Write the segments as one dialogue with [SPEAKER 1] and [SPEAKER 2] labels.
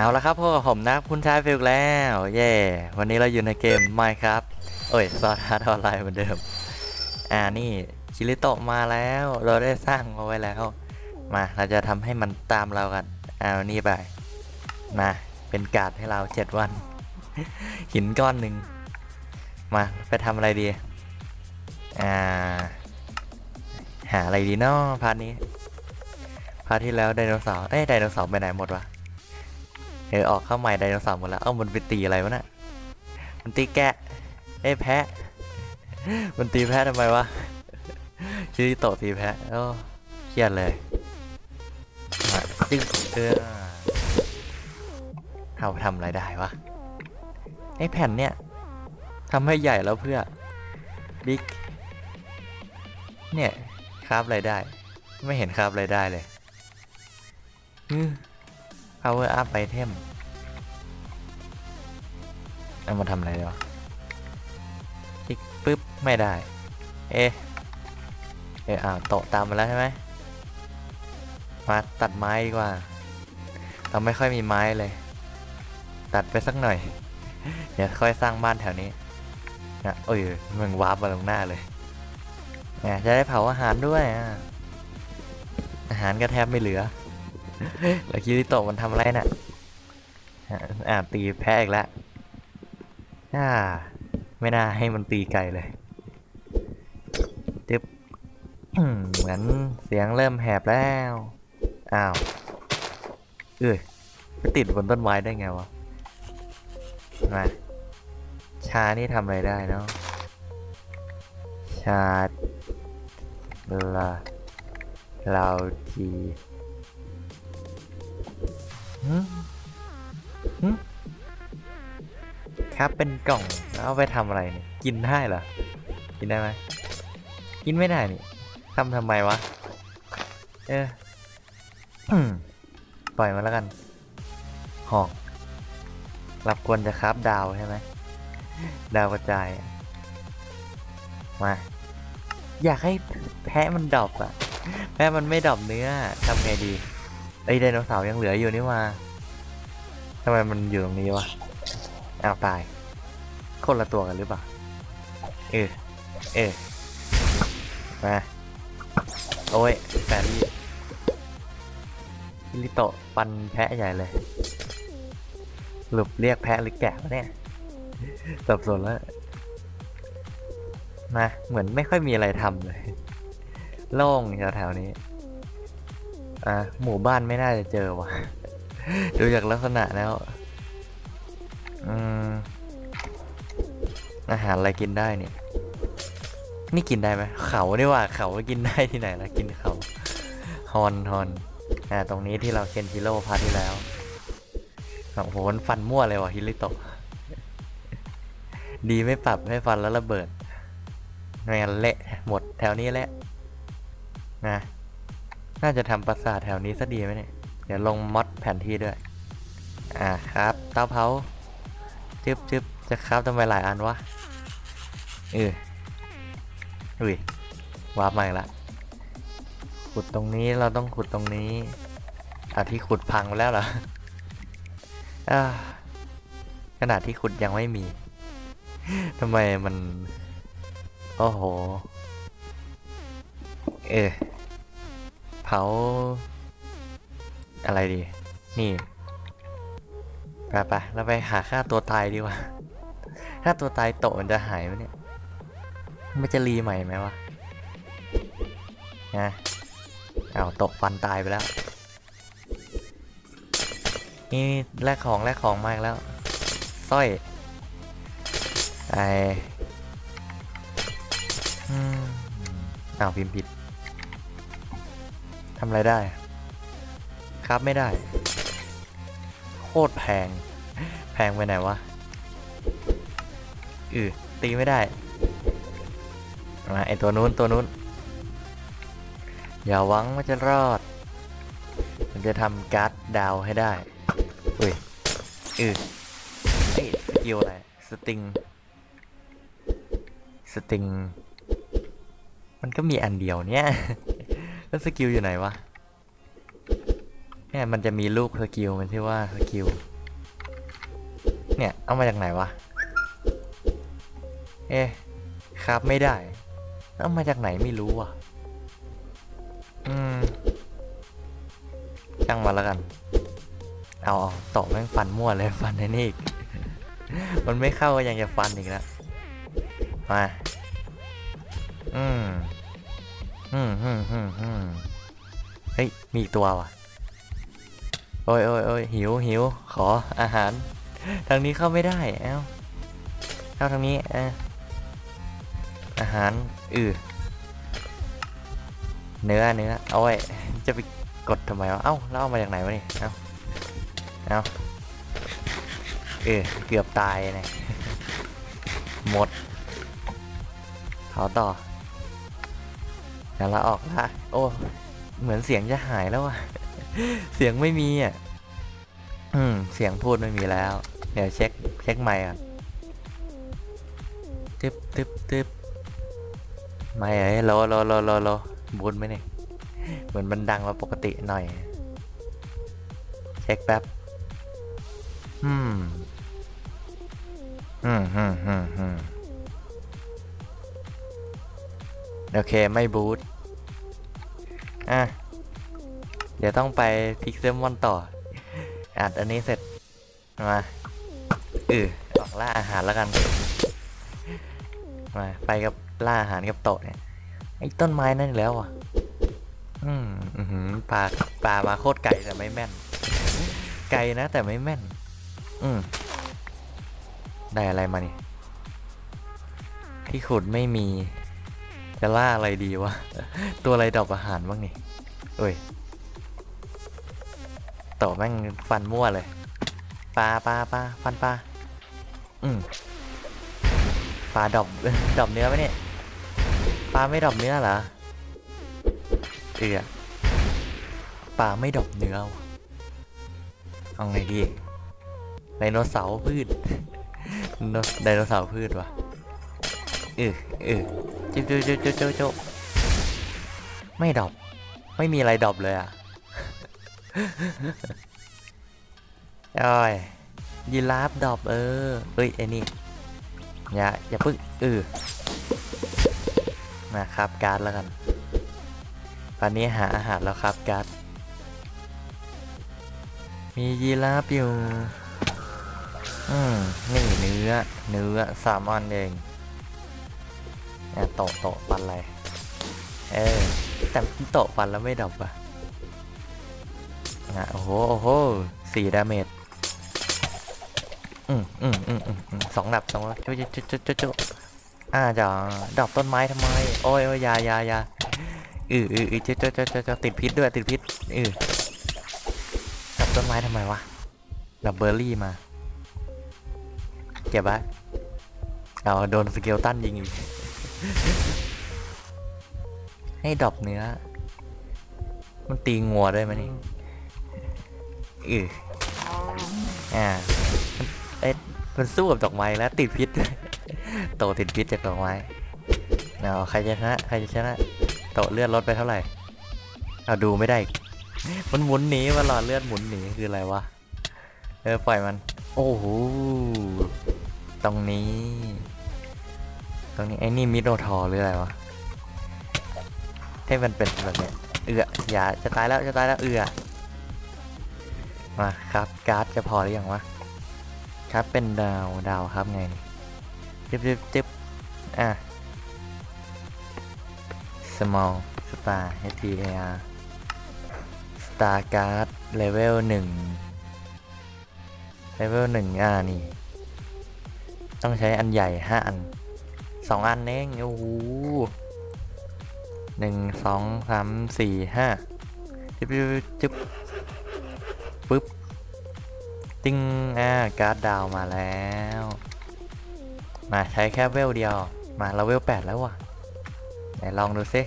[SPEAKER 1] เอาละครับพบกับผมนะคุณชายฟิลแล้ว เย่วันนี้เราอยู่ในเกม Minecraft โอ้ยซอสฮาร์ดออนไลน์เหมือนเดิม อ่านี่ชิลิโตะมาแล้ว เราได้สร้างเอาไว้แล้ว มาเราจะทำให้มันตามเรากันเอานี่ไปมาเป็นการ์ดให้เราเจ็ดวัน หินก้อนหนึ่งมาไปทำอะไรดี อ่า หาอะไรดีเนาะพาร์ทนี้พาร์ทที่แล้วไดโนเสาร์เอ้ยไดโนเสาร์ไปไหนหมดวะ เออออกข้าใหม่ไดโนเสาร์หมดแล้วเอ้ามันไปตีอะไรวะน่ะมันตีแกะเอ้แพะ มันตีแพะทำไมวะชิริโตตีแพะโอ้เครียดเลยมาจึ๊งเออเอาทำอะไรได้วะไอ้แผ่นเนี่ยทำให้ใหญ่แล้วเพื่อบิ๊กเนี่ยคราบอะไรได้ ไม่เห็นคราบอะไรได้เลยอือ power up item เอามาทำอะไรดีวะคลิกปึ๊บ ไม่ได้ เอะเอะอ้าวโตะตามมาแล้วใช่ไหมมาตัดไม้ดีกว่า เราไม่ค่อยมีไม้เลย ตัดไปสักหน่อย เดี๋ยวค่อยสร้างบ้านแถวนี้นะโอ้ยมึงวาร์ปมาลงหน้าเลยนี่ยจะได้เผาอาหารด้วยอะอาหารก็แทบไม่เหลือ แล้วคิริโตะมันทำอะไรน่ะอะอ่าตีแพ้อีกแล้วอ่า ไม่น่าให้มันตีไกลเลยจึ๊บเหมือนเสียงเริ่มแหบแล้ว อ้าว เอ้ยไปติดบนต้นไม้ได้ไงวะ มา ชานี่ทำอะไรได้เนาะ ชาลาเราที ครับเป็นกล่องแล้วเอาไปทำอะไรเนี่ย กินได้เหรอ กินได้ไหมกินไม่ได้นี่ทำทำไมวะ เออปล่อยมาแล้วกัน หอกรับควรจะครับดาวใช่ไหม ดาวกระจาย มา อยากให้แพะมันดรอปอะแพะมันไม่ดรอปเนื้อทำไงดี อ้ไดโนเสาร์ยังเหลืออยู่นี่มาทำไมมันอยู่ตรงนี้วะอ้าวตาย คนละตัวกันหรือเปล่า เออ เออ มา โอ้ยแฟรี่ฮิริโตะปันแพะใหญ่เลย หลบเรียกแพะหรือแกะวะเนี่ย สับสนแล้วนะเหมือนไม่ค่อยมีอะไรทำเลย โล่งแถวๆนี้ อะหมู่บ้านไม่น่าจะเจอว่ะดูจากลักษณะแล้วอืมอาหารอะไรกินได้เนี่ยนี่กินได้ไหมเขานี่ว่าเขากินได้ที่ไหนล่ะกินเขาฮอนฮอนอ่าตรงนี้ที่เราเคนชิโร่พาที่แล้วโอ้โหฟันมั่วเลยว่ะฮิริโตะดีไม่ปรับให้ฟันแล้วระเบิดไม่งั้นเละหมดแถวนี้แหละนะ น่าจะทำปราสาทแถวนี้ซะดีไหมเนี่ย เดี๋ยวลงมอดแผนที่ด้วย อ่าครับ เตาเผาจึ๊บจึ๊บจะครับทำไมหลายอันวะ เอออุ้ยวาร์ปมาอีกละ ขุดตรงนี้เราต้องขุดตรงนี้อะที่ขุดพังไปแล้วเหรอขนาดที่ขุดยังไม่มี ทำไมมัน โอ้โห เออ ผา อะไรดี นี่ไปไปเราไปหาค่าตัวตายดีกว่าค่าตัวตายโตมันจะหายไหมเนี่ยมันจะรีใหม่ไหมวะนะเอาตกฟันตายไปแล้ว นี่แลกของแลกของมากแล้วสร้อยไออ้าวพิมพ์ผิด ทำอะไรได้ ครับไม่ได้ โคตรแพง แพงไปไหนวะ อือตีไม่ได้มาไอตัวนู้นตัวนู้น อย่าหวังว่าจะรอด มันจะทำการ์ดดาวให้ได้ อุ้ย อือเอ้ยสกิลอะไร สติง สติง มันก็มีอันเดียวเนี่ย แล้วสกิลอยู่ไหนวะเนี่ยมันจะมีลูกสกิลมันชื่อว่าสกิลเนี่ยเอามาจากไหนวะเอ๊ะครับไม่ได้เอามาจากไหนไม่รู้อะอืมช่างมาแล้วกัน เอาเอาตอแม่งฟันมั่วเลยฟันในนี่อีกมันไม่เข้าก็ยังจะฟันอีกแล้วมาอืม อืมอืมอืมอืมเฮ้ย มีอีกตัวว่ะ โอ้ยโอ้ยโอ้ยหิวหิว ขออาหาร ทางนี้เข้าไม่ได้ เอ้า เข้าทางนี้เอออาหาร อือเนื้อเนื้อเอาไว้จะไปกดทำไมวะ เอ้า แล้วเอามาจากไหนวะนี่ เอ้า เอ้า เออ เกือบตายเลยหมด เผาต่อ เดี๋ยวออกละโอ้ เหมือนเสียงจะหายแล้วอะเสียงไม่มีอะ อืม เสียงพูดไม่มีแล้ว เดี๋ยวเช็ค เช็คไมค์ก่อนตึ๊บตึ๊บตึ๊บไม่เอ้ยโลโลโลโลโลบูนไหมเนี่ย เหมือนมันดังกว่าปกติหน่อย เช็คแป๊บ อืม อืมอืมอืมอืม โอเคไม่บูทอะ เดี๋ยวต้องไปพิกเซมวันต่อ อัดอันนี้เสร็จ มาเออออกล่าอาหารแล้วกัน มา ไปกับล่าอาหารกับโต๊ะเนี่ย ไอ้ต้นไม้นั่นแล้วอะ อืมอือหือปลาปลามาโคตรไกลแต่ไม่แม่น ไกลนะแต่ไม่แม่น อืมได้อะไรมานี่ที่ขุดไม่มี จะล่าอะไรดีวะ ตัวอะไรดอกอาหารบ้างนี่เอ้ยต่อแม่งฟันมั่วเลยปลาปลาปลาฟันปลาอืมปลาดอบดอบเนื้อไหมเนี่ยปลาไม่ดอบเนื้อเหรอเอือปลาไม่ดอบเนื้อเอาไงดีไดโนเสาร์พืชโนไดโนเสาร์พืชวะเออเออ จิ๊บจิ๊บจิ๊บจิ๊บจิ๊บไม่ดอบไม่มีอะไรดอบเลยอะโอ้ยยีราฟดอบเออเอ้ยไอ้นี่อย่าอย่าพึ่งเออมาครับการ์ดแล้วกันตอนนี้หาอาหารแล้วครับการ์ดมียีราฟอยู่ อืม นี่เนื้อ เนื้อสามอันเอง โตะโตะฟันอะไร เออ แต่โตะฟันแล้วไม่ดรอปอะอะโอ้โหโอ้โหสี่ดาเมจอืมอืมอืมอืมสองดับสองดับจุ๊จุ๊จุ๊จุ๊จุ๊อ่าจะดอกต้นไม้ทำไม โอ้ยโอ้ยยายายาอืออืออือจุ๊จุ๊จุ๊จุ๊ติดพิษด้วยติดพิษอือดอกต้นไม้ทำไมวะดับเบอร์รี่มาเก็บไว้เอาโดนสเกลตันยิงอีก ให้ดรอปเนื้อ มันตีงัวได้ไหมนี่อืออ่ามันเอ๊ะมันสู้กับดอกไม้แล้วติดพิษโตติดพิษจากดอกไม้เอาใครจะชนะใครจะชนะโตเลือดลดไปเท่าไหร่เอาดูไม่ได้ มันหมุนหนีมาหลอดเลือดหมุนหนีคืออะไรวะเออปล่อยมัน โอ้โหตรงนี้ ตรงนี้ไอ้นี่มิโนทอร์หรืออะไรวะให้มันเป็นแบบเนี้ยเอืออย่าจะตายแล้วจะตายแล้วเอือมาครับการ์ดจะพอหรือยังวะครับเป็นดาวดาวครับไงจิ๊บจิ๊บจิ๊บอะ small star h t a r star card level หนึ่ง level หนึ่งอ่านี่ ต้องใช้อันใหญ่ห้าอัน สองอันเองโอ้โหหนึ่งสองสามสี่ห้าจึ๊บจึ๊บปึ๊บติ้งอ่าการ์ดดาวมาแล้ว มาใช้แค่เวลเดียว มาเราเวลแปดแล้วว่ะไหนลองดูซิ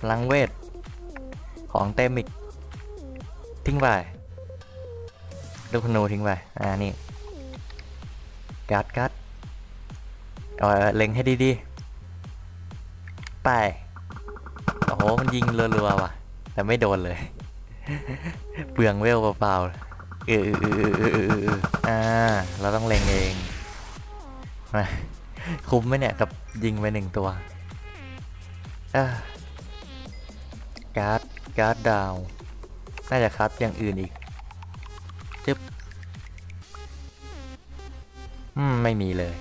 [SPEAKER 1] พลังเวท ของเต็มอีก ทิ้งไปลูกธนูทิ้งไป อ่า นี่กัดกัด เอาเล็งให้ดีๆ ไป โอ้โห มันยิงรัวๆว่ะ แต่ไม่โดนเลย เปลืองเวลเปล่าเออเออเออเออเออเอออ่า เราต้องเล็งเอง มาคุ้มไหมเนี่ย กับยิงไปหนึ่งตัวอ่าการ์ด การ์ดดาว น่าจะครับอย่างอื่นอีกจึ๊บ อืม ไม่มีเลย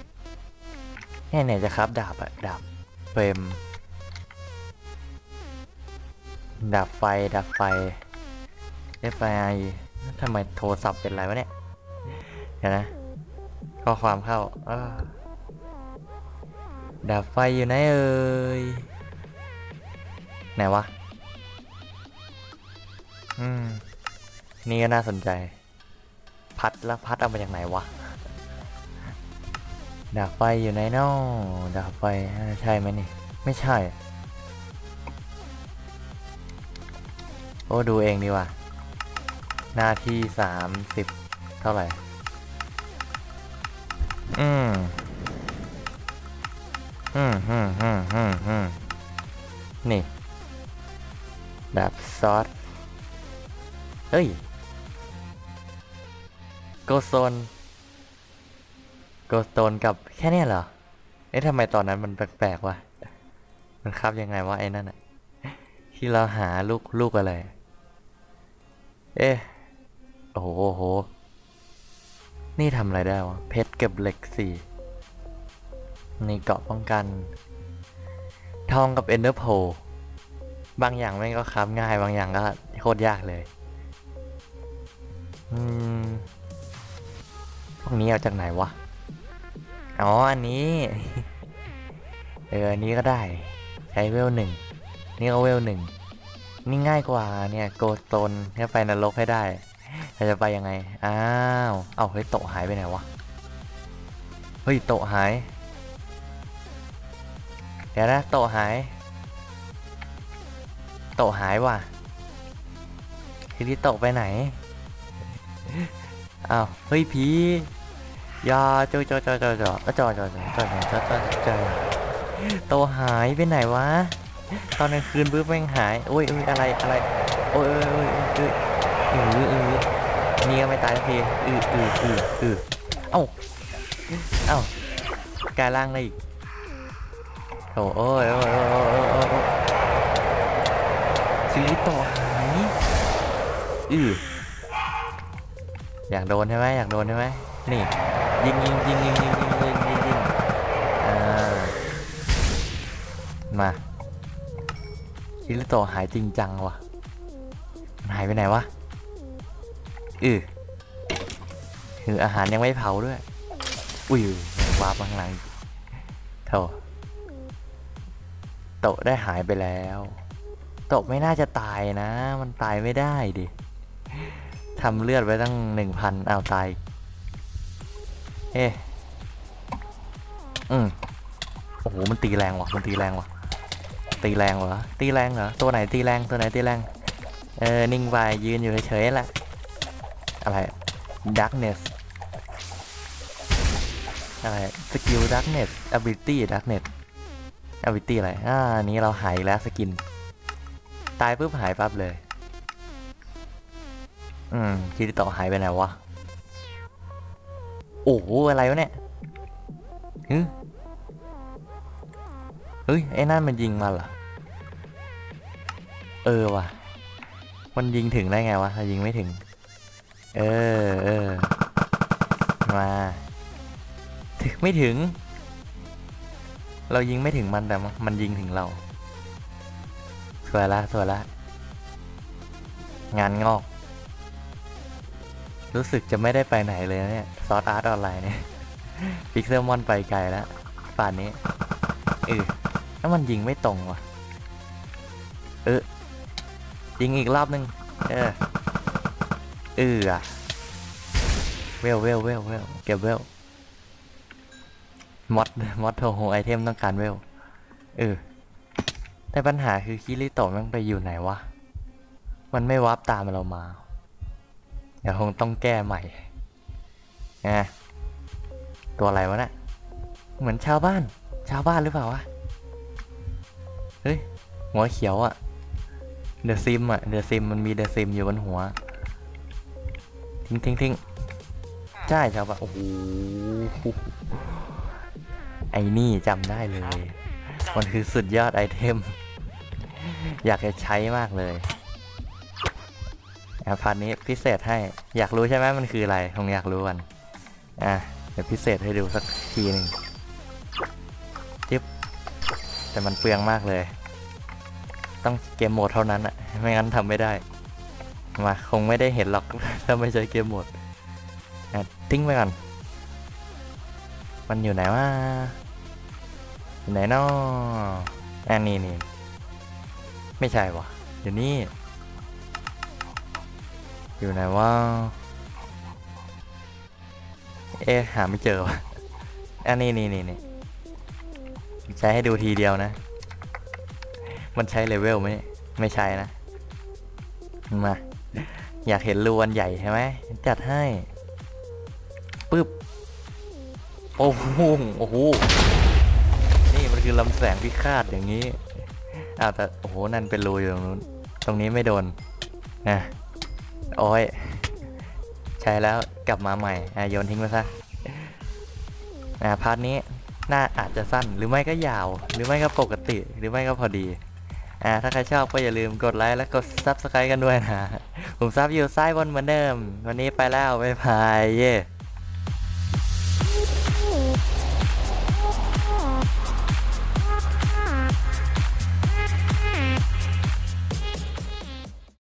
[SPEAKER 1] แน่เนี่ยจะครับดาบอะดาบเฟรมดาบไฟดาบไฟ FI ทำไมโทรศัพท์เป็นไรวะเนี่ยเดี๋ยวนะข้อความเข้าอ้าดาบไฟอยู่ไหนเอ่ยไหนวะ อืม นี่ก็น่าสนใจ พัดแล้วพัดเอามาจากไหนวะ ดาบไฟอยู่ไหนนาะดาบไฟใช่ไหมนี่ ไม่ใช่ โอ้ดูเองดีว่าหน้าทีสามสิบเท่าไหร่ อืมอืมอืมอืมอืมอืมนี่แบบซอสเฮ้ยโกโซน โกโซนกับแค่เนี้ยเหรอ เอ๊ะทำไมตอนนั้นมันแปลกๆวะ มันครับยังไงวะไอ้นั่นอะที่เราหาลูกลูกอะไร เอ๊ะ โอ้โหโอ้โห นี่ทำอะไรได้วะ เพชรเก็บเหล็กสี่นี่เกาะป้องกัน ทองกับเอนเดอร์โพบางอย่างแม่งก็ครับง่ายบางอย่างก็โคตรยากเลย อืม พวกนี้เอาจากไหนวะ อ๋ออันนี้เอออันนี้ก็ได้ใช้เวลหนึ่งนี่ก็เวลหนึ่งนี่ง่ายกว่าเนี่ยโกสโตนแค่ไปนรกให้ได้เราจะไปยังไงอ้าวเอ้าเฮ้ยโตหายไปไหนวะเฮ้ยโตหายเดี๋ยวนะโตหายโตหายว่ะทีนี้โตไปไหนอ้าวเฮ้ยผี ยาจอจอจอจอจอจอจอจอจอจอจอจอจอโตะหายไปไหนวะ ตอนกลางคืนปุ๊บแม่งหาย โอ้ยอะไรอะไร โอ้ยโอ้ยโอ้ยโอ้ยอืออือนี่ก็ไม่ตายทีอืออืออืออือเอ้า เอ้ากายร่างได้อีกโอ้ยโอ้ยโอ้ยโอ้ยโอ้ยโอ้ยซีริโตะหายอืออยากโดนใช่ไหมอยากโดนใช่ไหมนี่ ยิงยิงยิงยิงยิงยิงยิงยิงยิงอ่ามาคิริโตหายจริงจังว่ะมันหายไปไหนวะอือคืออาหารยังไม่เผาด้วย อุ้ยวาร์ปมาข้างหลังอีกโถโตได้หายไปแล้วโตไม่น่าจะตายนะ มันตายไม่ได้ดิทำเลือดไว้ตั้งหนึ่งพันเอาตาย เอ๊อืมโอ้โห มันตีแรงว่ะ มันตีแรงว่ะ ตีแรงเหรอ ตีแรงเหรอ ตัวไหนตีแรง ตัวไหนตีแรง เออ นิ่งไปยืนอยู่เฉยๆแหละ อะไร darkness อะไร สกิล darkness ability darkness ability อะไร อ่า นี้เราหายแล้วสกิน ตายปุ๊บหายปั๊บเลย อืมคิริโตะหายไปไหนวะ โอ้โหอะไรวะเนี่ยฮึเฮ้ยไอ้นั่นมันยิงมาเหรอ เออว่ะ มันยิงถึงได้ไงวะถ้ายิงไม่ถึง เออเออมาถึงไม่ถึง เรายิงไม่ถึงมันแต่มันยิงถึงเราสวยละสวยละงานงอก รู้สึกจะไม่ได้ไปไหนเลยเนี่ยซอสอาร์ตออนไลน์เนี่ยพิกเซลมอนไปไกลแล้วป่านนี้เออแล้วมันยิงไม่ตรงว่ะ เออยิงอีกรอบนึง เออ เอออะเวลเวลเวลเวลเก็บเวลมอดมอดโทโฮไอเทมต้องการเวลเออ แต่ปัญหาคือคิริโตะมันไปอยู่ไหนวะ มันไม่วับตามเรามา เดี๋ยวคงต้องแก้ใหม่ไงตัวอะไรวะเนะี่ยเหมือนชาวบ้าน ชาวบ้านหรือเปล่าวะ เฮ้ย หัวเขียวอะเดอะซิมอะเดอะซิมมันมีเดอะซิมอยู่บนหัว ทิ้งทิ้งทิ้งใช่ครับว่าโอ้โห ไอ้นี่จำได้เลย มันคือสุดยอดไอเทม อยากจะใช้มากเลย อะพาร์ทนี้พิเศษให้อยากรู้ใช่ไหมมันคืออะไรคงอยากรู้กันอะเดี๋ยวพิเศษให้ดูสักทีหนึ่งจิ๊บแต่มันเปลืองมากเลย ต้องเกมโหมดเท่านั้นอะไม่งั้นทำไม่ได้มาคงไม่ได้เห็นหรอกถ้าไม่ใช้เกมโหมดอะทิ้งไปก่อนมันอยู่ไหนวะอยู่ไหนนออันนี้นี่ไม่ใช่วะอยู่นี่ อยู่ไหนวะเอ๊หาไม่เจอวะอันนี้นี่นี่นี่ใช้ให้ดูทีเดียวนะ มันใช้เลเวลไหมไม่ใช่นะ มา อยากเห็นรูอันใหญ่ใช่ไหมจัดให้ปึ๊บโอ้โหโอ้โหนี่มันคือลำแสงพิฆาตอย่างนี้อ้าวแต่โอ้โหนั่นเป็นรูอยู่ตรงนู้นตรงนี้ไม่โดนนะ โอ้ย ใช้แล้วกลับมาใหม่อะโยนทิ้งไปซะอ่าพาร์ทนี้น่าอาจจะสั้นหรือไม่ก็ยาว หรือไม่ก็ปกติหรือไม่ก็พอดีอ่าถ้าใครชอบก็อย่าลืมกดไลค์และกด Subscribe กันด้วยนะ ผมซับอยู่ซ้ายบนเหมือนเดิม วันนี้ไปแล้ว บ๊ายบาย เย่